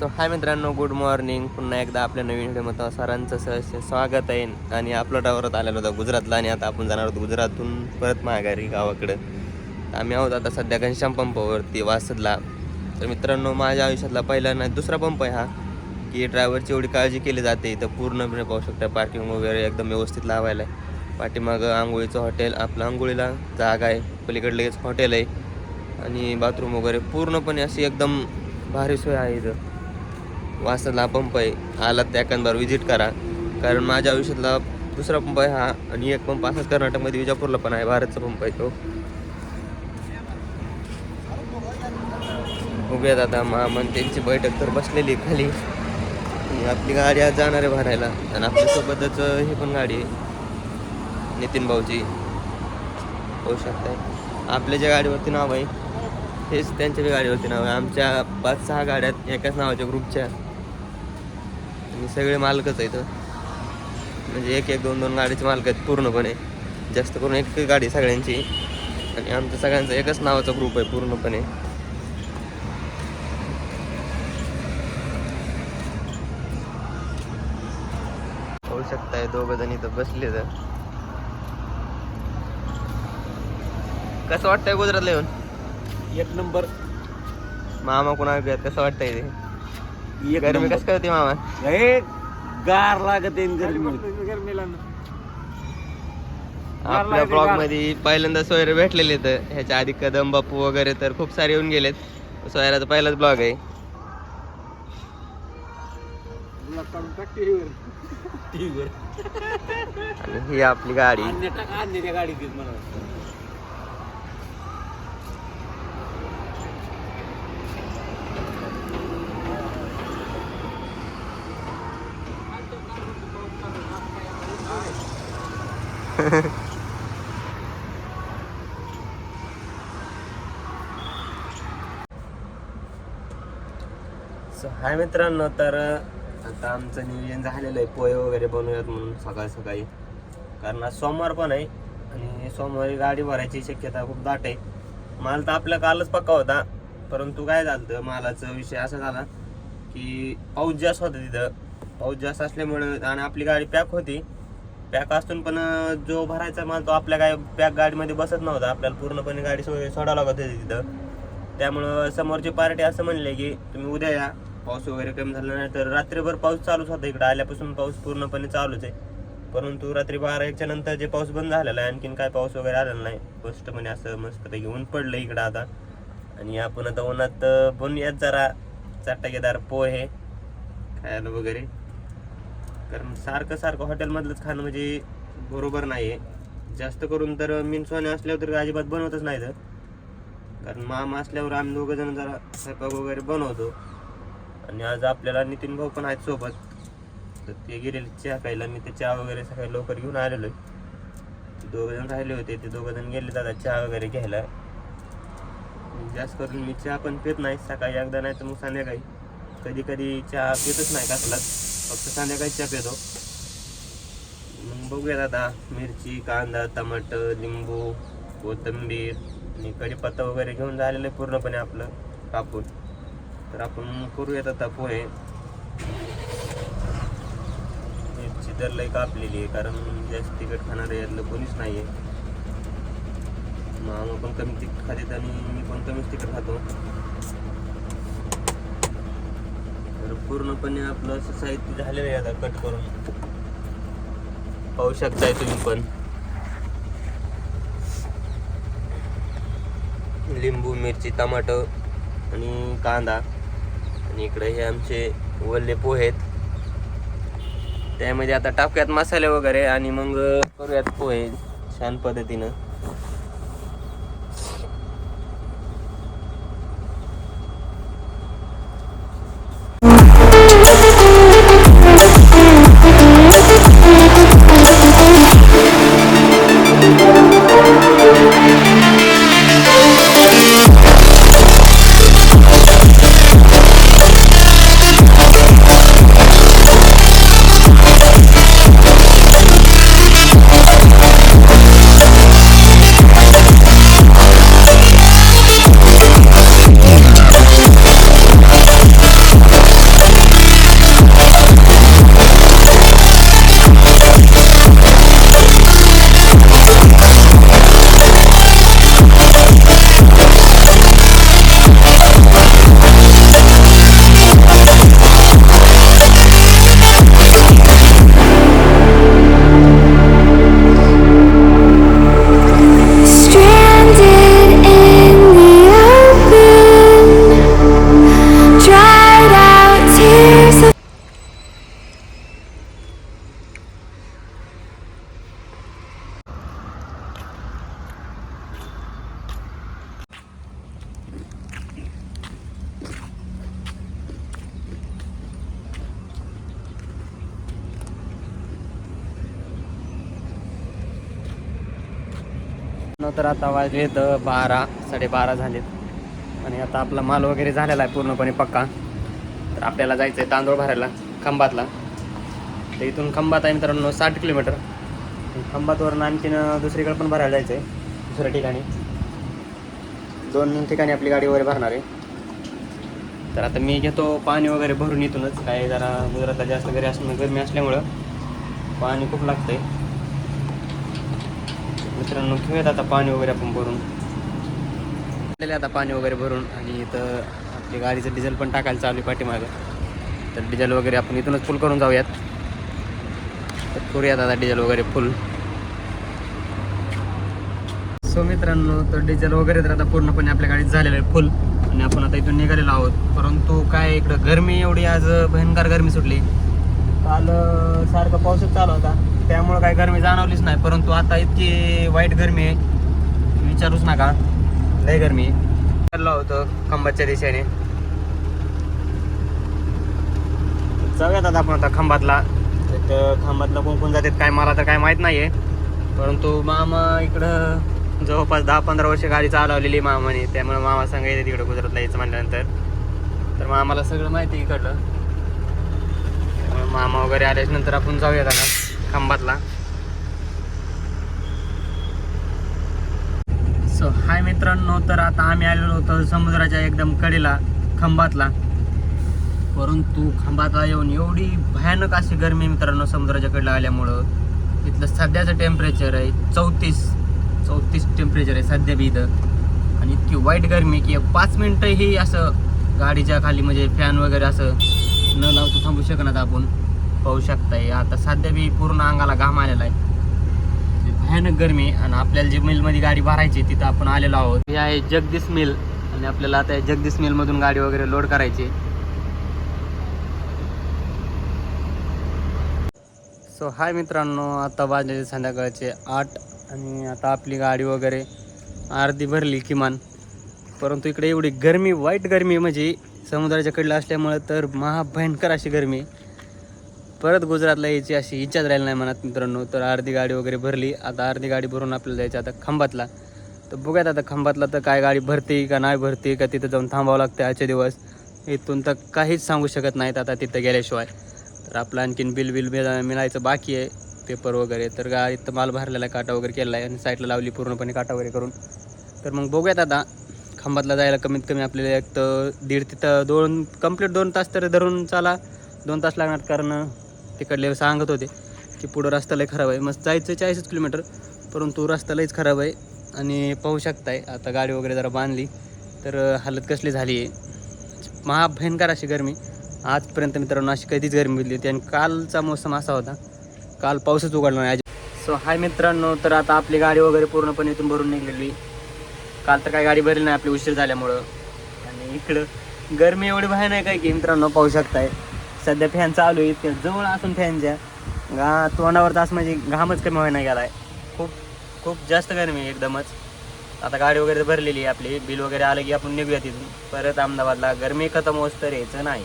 So हाय मित्रांनो good morning पुन्हा एकदा आपल्या नवीन व्हिडिओमध्ये सरांचं सहर्ष स्वागत आहे. आणि आपलं ड्रायव्हरात आलेलो होता गुजरातला आणि आता आपण जाणार आहोत गुजरातून परत माघारी गावाकडं. आम्ही आहोत आता सध्या घनश्याम पंपावरती वासदला. तर मित्रांनो माझ्या आयुष्यातला पहिला नाही दुसरा पंप आहे हा की ड्रायव्हरची एवढी काळजी केली जाते. इथं पूर्णपणे पाहू शकता पार्किंग वगैरे एकदम व्यवस्थित लावायला आहे. पाठीमागं आंघोळीचं हॉटेल आपलं आंघोळीला जागा आहे. पलीकडे लगेच हॉटेल आहे. आणि बाथरूम वगैरे पूर्णपणे अशी एकदम भारी सोय आहे इथं. वासरला पंप आहे आलात त्या कंदावर व्हिजिट करा. कारण माझ्या आयुष्यातला दुसरा पंप आहे हा आणि एक पंप असाच कर्नाटकमध्ये विजापूरला पण आहे भारतचा पंप आहे तो. उभ्यात आता मामन त्यांची बैठक तर बसलेली आहे खाली. आणि आपली गाडी आज जाणार आहे भरायला. आणि आपल्यासोबतच ही पण गाडी आहे. नितीन भाऊची होऊ शकताय. आपल्या ज्या गाडीवरती नाव आहे हेच त्यांच्या बी गाडीवरती नाव आहे. आमच्या पाच सहा गाड्यात एकाच नावाच्या ग्रुपच्या. आणि सगळे मालकच आहेत म्हणजे एक एक दोन दोन गाडीचे मालक आहेत पूर्णपणे. जास्त करून एक गाडी सगळ्यांची. आणि आमच्या सगळ्यांचा एकच नावाचा ग्रुप आहे पूर्णपणे. होऊ शकताय दोघ जण इथं बसले तर. कसं वाटतंय गुजरातला येऊन? एक नंबर. मामा कोणा कसं वाटतंय ते? एक गरमी नंबर. कसं करते मामा? हे गार लागत आहे गरमी. आपल्या ब्लॉग. मध्ये पहिल्यांदा सोयरे भेटलेले तर ह्याच्या आधी कदम बापू वगैरे तर खूप सारे येऊन गेलेत. सोयराचा पहिलाच ब्लॉग आहे. आणि ही आपली गाडी. मला. So, हाय मित्रांनो तर आता आमचं नियोजन झालेलं आहे पोहे वगैरे बनवूयात म्हणून सकाळी सकाळी. कारण आज सोमवार पण आहे आणि सोमवारी गाडी भरायची शक्यता खूप दाट आहे. माल तर आपल्या कालच पक्का होता परंतु काय झालं मालाचा विषय असा झाला की पाऊस जास्त होता तिथं. पाऊस जास्त असल्यामुळे आणि आपली गाडी पॅक होती. पॅक असून पण जो भरायचा माल तो आपल्या काय पॅक गाडीमध्ये बसत नव्हता. आपल्याला पूर्णपणे गाडी सो- सोडावं लागत होती तिथं. त्यामुळं समोरची पार्टी असं म्हणले की तुम्ही उद्या या. पाऊस वगैरे कमी झाला नाही तर रात्रीभर पाऊस चालूच होता इकडे. आल्यापासून पाऊस पूर्णपणे चालूच आहे. परंतु रात्री बारा एकच्या नंतर जे पाऊस बंद झालेला आहे आणखीन काय पाऊस वगैरे आलेला नाही. स्पष्टपणे असं मस्तपैकी ऊन पडलं इकडं आता. आणि आपण आता उन्हात बनूयात जरा. चटकेदार पोहे खायला वगैरे. कारण सारखं सारखं हॉटेलमधलंच खाणं म्हणजे बरोबर नाही आहे जास्त करून तर मिनसोने असल्यावर तर अजिबात बनवतच नाही तर. कारण मामा असल्यावर आम्ही दोघं जण जरा स्वयंपाक वगैरे बनवतो. आणि आज आपल्याला नितीन भाऊ पण आहेत सोबत. तर ते गेलेले चहा प्यायला मी ते चहा वगैरे सकाळी लवकर घेऊन आलेलो आहे दोघं जण राहिले होते ते दोघं जण गेले दादा चहा वगैरे घ्यायला. जास्त करून मी चहा पण पित नाही सकाळी एकदा नाही तर मग संध्याकाळी. कधी कधी चहा पितच नाही कसलाच फक्त संध्याकाळी चहा येतो मग बघूया आता मिरची कांदा टमाटर लिंबू कोथिंबीर आणि कढीपत्ता वगैरे घेऊन झालेलं आहे पूर्णपणे आपलं कापून. तर आपण करूयात आता पोहे. मिरची तर लई कापलेली आहे कारण जास्त तिखट खाणारं यातलं कोणीच नाही आहे मामा पण कमी तिखट खाते आणि मी पण कमीच तिखट खातो. तर पूर्णपणे आपलं असं साहित्य झालेलं आहे आता कट करून. पाहू शकताय तुम्ही पण. लिंबू मिरची टमाटो आणि कांदा. आणि इकडे हे आमचे वल्ले पोहे आहेत. त्यामध्ये आता टाकूयात मसाले वगैरे आणि मग करूयात पोहे छान पद्धतीनं. तर आता वाजलेत बारा साडेबारा झालेत. आणि आता आपला माल वगैरे झालेला आहे पूर्णपणे पक्का. तर आपल्याला जायचं आहे तांदूळ भरायला खंबातला. तर इथून खंबात आहे मित्रांनो साठ किलोमीटर. खंबातवरून आणखीन दुसरीकडे पण भरायला जायचं आहे दुसऱ्या ठिकाणी. दोन ठिकाणी आपली गाडी वगैरे भरणार आहे. तर आता मी घेतो पाणी वगैरे भरून इथूनच. काय जरा गुजरातला जास्त घरी असणं गरमी असल्यामुळं पाणी खूप लागतं आहे मित्रांनो घेऊयात आता पाणी वगैरे आपण भरून. आपल्याला आता पाणी वगैरे भरून आणि इथं आपली गाडीचं डिझेल पण टाकायला चालू आहे पाठीमागं. तर डिझेल वगैरे आपण इथूनच फुल करून जाऊयात. तर करूयात आता डिझेल वगैरे फुल सो मित्रांनो तर डिझेल वगैरे तर आता पूर्णपणे आपल्या गाडीत झालेलं आहे फुल आणि आपण आता इथून निघालेलो आहोत. परंतु काय इकडं गरमी एवढी आज भयंकर गरमी सुटली. काल सारखा पाऊसच चालू होता. त्यामुळं काय गरमी जाणवलीच नाही परंतु आता इतकी वाईट गरमी आहे. विचारूच नका. लय गरमी चाललो होतो खंबाच्या दिशेने. जाऊयात आता आपण आता खंबातला. तर खंबातला कोण कोण जातात काय मला तर काय माहीत नाही आहे परंतु मामा इकडं जवळपास दहा पंधरा वर्ष गाडी चालवलेली आहे मामाने. त्यामुळे मामा सांगायचं तिकडं गुजरातला यायचं म्हटल्यानंतर तर मामाला सगळं माहिती आहे इकडलं. मामा वगैरे आल्याच्यानंतर आपण जाऊयात आता. खंबातला. सो हाय मित्रांनो तर आता आम्ही आलेलो होतो समुद्राच्या एकदम कडेला खंबातला. परंतु खंबातला येऊन एवढी भयानक अशी गरमी मित्रांनो समुद्राच्या कडेला आल्यामुळं. इथलं सध्याचं टेम्परेचर आहे चौतीस चौतीस टेम्परेचर आहे सध्या बी इथं. आणि इतकी वाईट गरमी की पाच मिनटंही असं गाडीच्या खाली म्हणजे फॅन वगैरे असं न लावता थांबू शकणार आपण. पाहू शकताय. आता सध्या बी पूर्ण अंगाला घाम आलेला आहे. भयानक गरमी आणि आपल्याला जी मिलमध्ये गाडी भरायची तिथं आपण आलेलो आहोत. हे आहे जगदीश मिल आणि आपल्याला आता या जगदीश मिलमधून गाडी वगैरे लोड करायची सो हाय मित्रांनो आता वाजले संध्याकाळचे आठ आणि आता आपली गाडी वगैरे अर्धी भरली किमान. परंतु इकडे एवढी गरमी वाईट गरमी म्हणजे समुद्राच्या कडला असल्यामुळं तर महाभयंकर अशी गरमी परत गुजरातला यायची अशी इच्छाच राहिली नाही मनात मित्रांनो. तर अर्धी गाडी वगैरे भरली. आता अर्धी गाडी भरून आपल्याला जायचं आता खंबातला. तर बघूयात आता खंबातला तर काय गाडी भरते का नाही भरते का तिथं जाऊन थांबावं लागतं आजचे दिवस. इथून तर काहीच सांगू शकत नाहीत आता तिथं गेल्याशिवाय. तर आपलं आणखीन बिल बिल मिळा- मिळायचं बाकी आहे. पेपर वगैरे. तर गाडीत तर माल भरलेला आहे काटा वगैरे केलेला आहे. आणि साईडला लावली पूर्णपणे काटा वगैरे करून. तर मग बघूयात आता खंबातला जायला कमीत कमी आपल्याला एक तर दीड तिथं दोन कंप्लीट दोन तास तर धरून चाला. दोन तास लागणार कारण तिकडले सांगत होते की पुढं रस्ता लई खराब आहे. मग जायचं चाळीसच किलोमीटर परंतु रस्ता लईच खराब आहे आणि पाहू शकताय आता गाडी वगैरे जरा बांधली तर हालत कसली झाली आहे. महाभयंकर अशी गरमी. आजपर्यंत मित्रांनो अशी कधीच गरमी दिली होती आणि कालचा मोसम असा होता काल पाऊसच उघडला नाही. सो हाय मित्रांनो तर आता आपली गाडी वगैरे पूर्णपणे इथून भरून निघलेली. काल तर काय गाडी भरली नाही आपली उशीर झाल्यामुळं. आणि इकडं गरमी एवढी भयानक आहे की मित्रांनो पाहू शकताय. सध्या फॅन चालू आहे इतक्या जवळ असून फॅनच्या गा तोंडावर तास म्हणजे घामच कमी व्हायला गेला आहे खूप खूप जास्त गरमी आहे एकदमच. आता गाडी वगैरे भरलेली आहे आपली बिल वगैरे आलं की आपण निघूया तिथून. परत अहमदाबादला गरमी खतम होत तर यायचं नाही.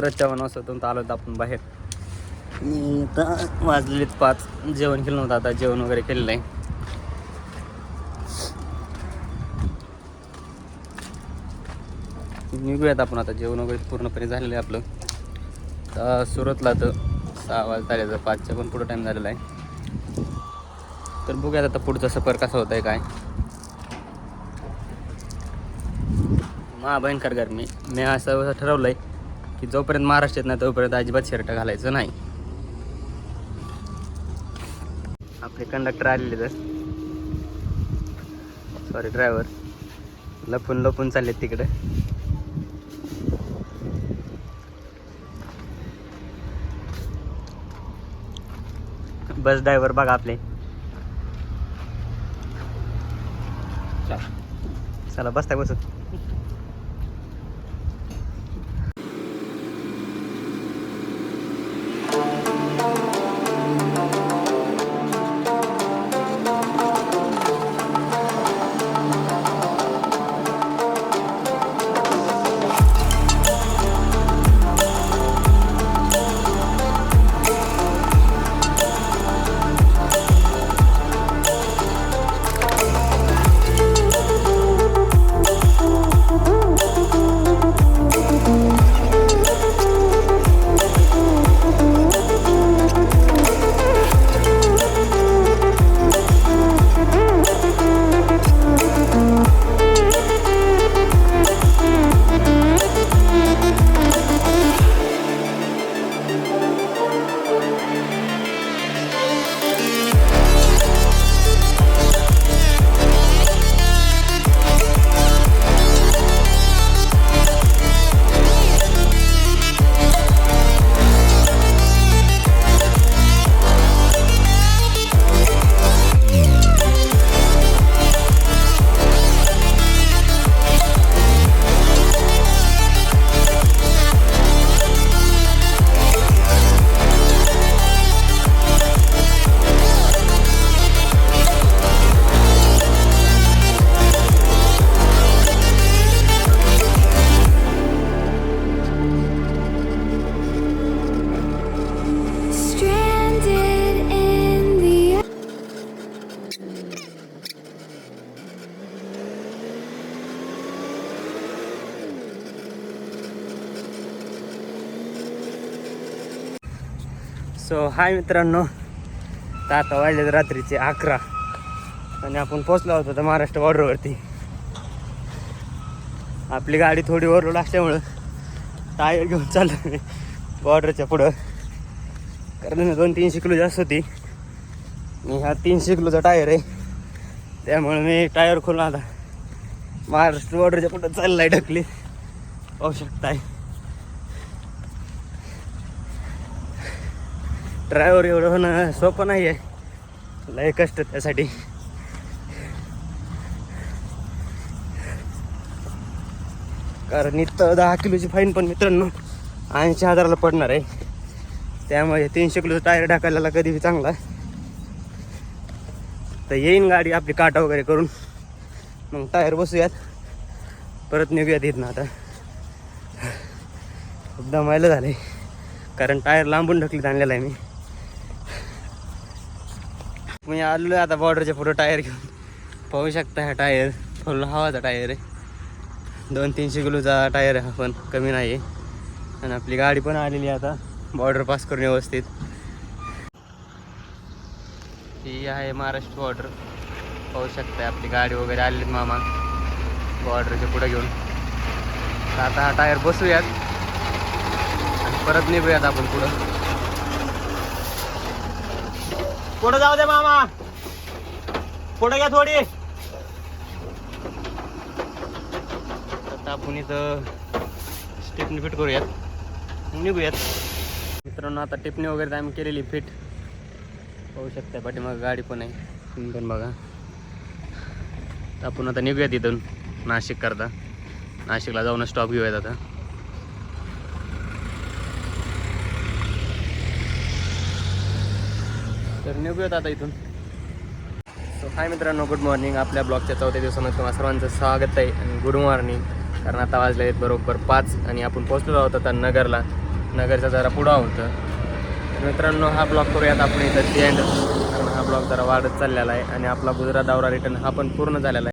गुजरातच्या वनवासातून आलो होतो आपण बाहेर. आता वाजलेत पाच. जेवण केलं नव्हतं आता जेवण वगैरे केलेलं आहे निघूयात आपण आता जेवण वगैरे पूर्णपणे झालेलं आहे आपलं. तर सुरतला तर सहा वाजता आले तर पाचच्या पण पुढं टाईम झालेला आहे. तर बघूयात आता पुढचा सफर कसा होत आहे काय. मा भयंकर गरमी. मी असं ठरवलं आहे की जोपर्यंत महाराष्ट्रात नाही तोपर्यंत अजिबात शर्ट घालायचं नाही. आपले कंडक्टर आलेले तर सॉरी ड्रायव्हर लपून लपून चाललेत तिकडे. बस ड्रायव्हर बघा आपले. चला बसताय बसत. सो हाय मित्रांनो. तर आता वाढले रात्रीचे अकरा. आणि आपण पोचलो होतो तर महाराष्ट्र बॉर्डरवरती आपली गाडी थोडी ओरलोड असल्यामुळं टायर घेऊन चाललो बॉर्डरच्या पुढं. कारण दोन तीनशे किलो जास्त होती. आणि हा तीनशे किलोचा टायर आहे. त्यामुळे मी टायर खोलून आता महाराष्ट्र बॉर्डरच्या पुढं चाललाय ढकली. पाहू शकताय. ड्रायव्हर एवढं होणं सोपं नाही आहे. लय कष्ट त्यासाठी. कारण इथं दहा किलोची फाईन पण मित्रांनो ऐंशी हजाराला पडणार आहे. त्यामुळे तीनशे किलोचं टायर टाकायला कधीही चांगला. तर येईन गाडी आपली काटा वगैरे करून. मग टायर बसूयात. परत निघूयात इथनं आता. खूप दमायला झालं आहे कारण टायर लांबून ढकलीत आणलेला आहे मी. मी आलेलो आहे आता बॉर्डरच्या पुढं टायर घेऊन. पाहू शकता हा टायर फुल हवाचा टायर आहे. दोन तीनशे किलोचा टायर आहे हा पण कमी नाही आहे आणि आपली गाडी पण आलेली आहे आता. बॉर्डर पास करून व्यवस्थित. ही आहे महाराष्ट्र बॉर्डर पाहू शकता आपली गाडी वगैरे आलेली मामा. बॉर्डरच्या पुढे घेऊन. आता हा टायर बसूयात. आणि परत निघूयात आपण पुढं. पुढं जाऊ दे मामा. पुढं घ्या थोडी. आता आपण इथं स्टेपनी फिट करूयात. मग निघूयात. मित्रांनो आता टिपणी वगैरे तर आम्ही केलेली फिट. पाहू शकता पाठीमागं गाडी पण आहे. तुम्ही पण बघा. आपण आता निघूयात इथून नाशिक करता नाशिकला जाऊन स्टॉप घेऊयात आता. तर निघूयात आता इथून. सो हाय मित्रांनो गुड मॉर्निंग आपल्या ब्लॉगच्या चौथ्या दिवसामध्ये तुम्हाला सर्वांचं स्वागत आहे आणि गुड मॉर्निंग कारण आता वाजले आहेत बरोबर पाच आणि आपण पोहोचलो आहोत आता नगरला. नगरचा जरा पुढं होतं तर मित्रांनो हा ब्लॉग करूयात आपण इथं. एंड कारण हा ब्लॉग जरा वाढत चाललेला आहे आणि आपला गुजरात दौरा रिटर्न हा पण पूर्ण झालेला आहे.